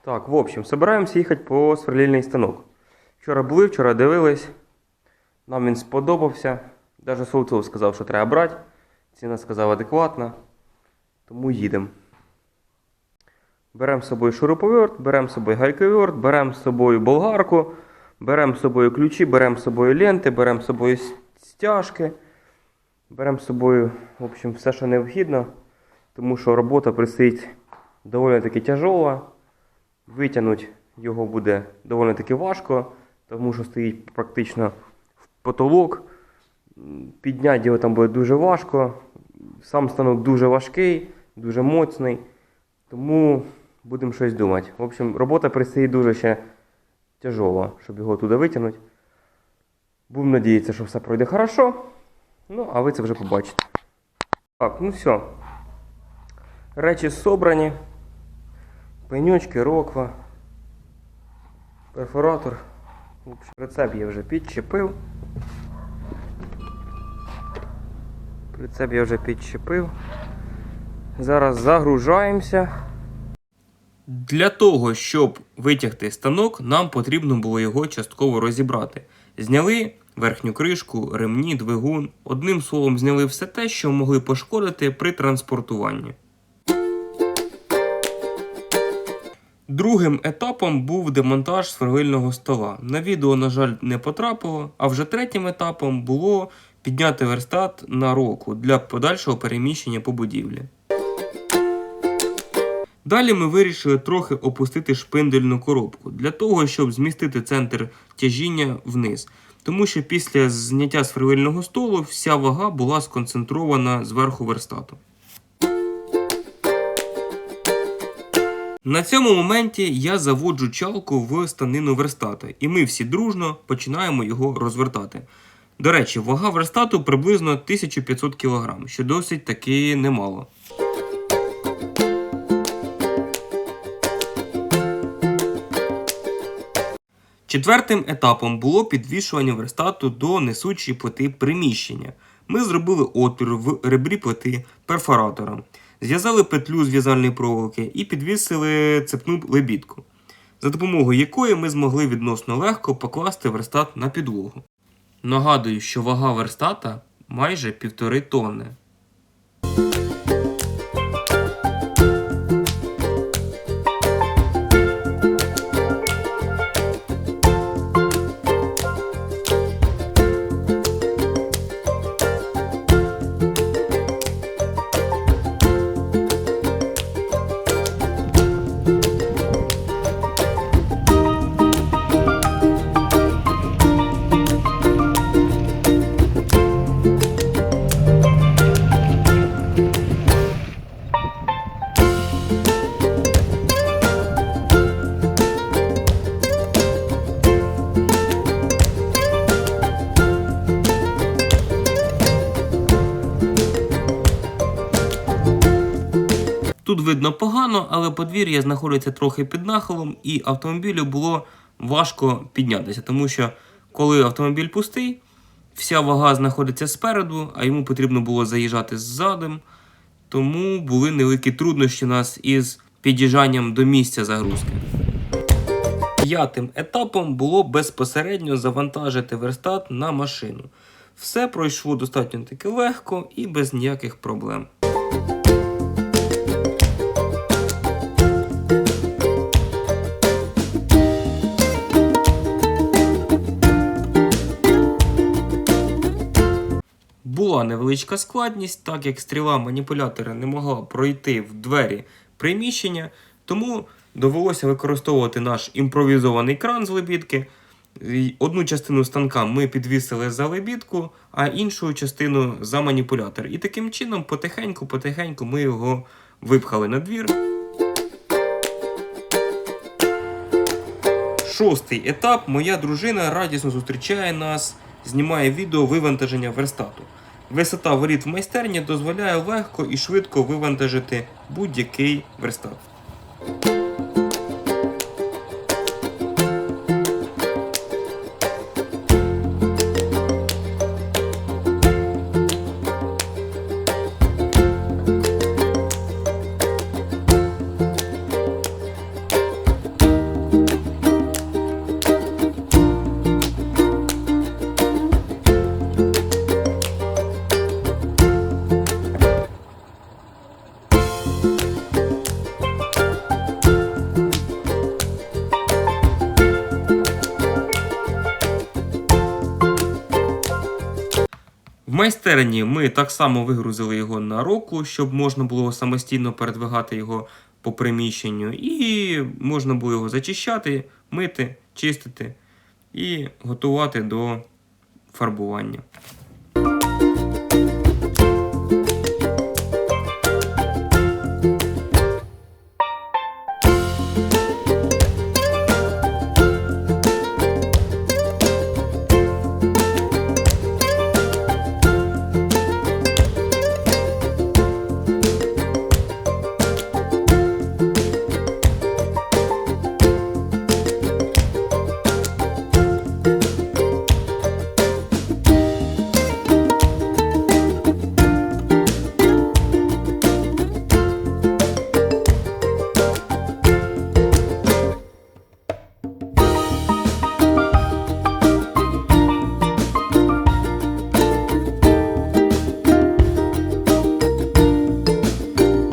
Так, в общем, собираємося їхати по сверлильний станок. Вчора були, вчора дивились. Нам він сподобався. Даже Солцов сказав, що треба брати. Ціна сказав адекватна. Тому їдемо. Беремо з собою шуруповерт, беремо з собою гайковерт, беремо з собою болгарку, беремо з собою ключі, беремо з собою ленти, беремо з собою стяжки. Беремо з собою, в общем, все, що необхідно, тому що робота предстоїть доволі таки тяжова. Витягнути його буде доволі таки важко, тому що стоїть практично в потолок. Підняти його там буде дуже важко. Сам станок дуже важкий, дуже моцний. Тому будемо щось думати. В общем, робота предстоїть дуже ще тяжова, щоб його туди витягнути. Будемо надіятися, що все пройде хорошо. Ну, а ви це вже побачите. Так, ну все. Речі собрані. Пеньочки, роква. Перфоратор. Прицеп я вже підчепив. Прицеп я вже підчепив. Зараз загружаємося. Для того, щоб витягти станок, нам потрібно було його частково розібрати. Зняли верхню кришку, ремні, двигун. Одним словом, зняли все те, що могли пошкодити при транспортуванні. Другим етапом був демонтаж сверлильного стола. На відео, на жаль, не потрапило, а вже третім етапом було підняти верстат на року для подальшого переміщення по будівлі. Далі ми вирішили трохи опустити шпиндельну коробку для того, щоб змістити центр тяжіння вниз. Тому що після зняття сверлильного столу вся вага була сконцентрована зверху верстату. На цьому моменті я заводжу чалку в станину верстата, і ми всі дружно починаємо його розвертати. До речі, вага верстату приблизно 1500 кг, що досить таки немало. Четвертим етапом було підвішування верстату до несучої плити приміщення. Ми зробили отвір в ребрі плити перфоратором, зв'язали петлю з в'язальної проволоки і підвісили цепну лебідку, за допомогою якої ми змогли відносно легко покласти верстат на підлогу. Нагадую, що вага верстата майже півтори тонни. Тут видно погано, але подвір'я знаходиться трохи під нахилом, і автомобілю було важко піднятися, тому що коли автомобіль пустий, вся вага знаходиться спереду, а йому потрібно було заїжджати ззадом. Тому були невеликі труднощі у нас із під'їжджанням до місця загрузки. П'ятим етапом було безпосередньо завантажити верстат на машину. Все пройшло достатньо таки легко і без ніяких проблем. Була невеличка складність, так як стріла маніпулятора не могла пройти в двері приміщення, тому довелося використовувати наш імпровізований кран з лебідки. Одну частину станка ми підвісили за лебідку, а іншу частину за маніпулятор. І таким чином, потихеньку-потихеньку ми його випхали на двір. Шостий етап. Моя дружина радісно зустрічає нас, знімає відео вивантаження верстату. Висота воріт в майстерні дозволяє легко і швидко вивантажити будь-який верстат. Майстерні ми так само вигрузили його на року, щоб можна було самостійно передвигати його по приміщенню, і можна було його зачищати, мити, чистити і готувати до фарбування.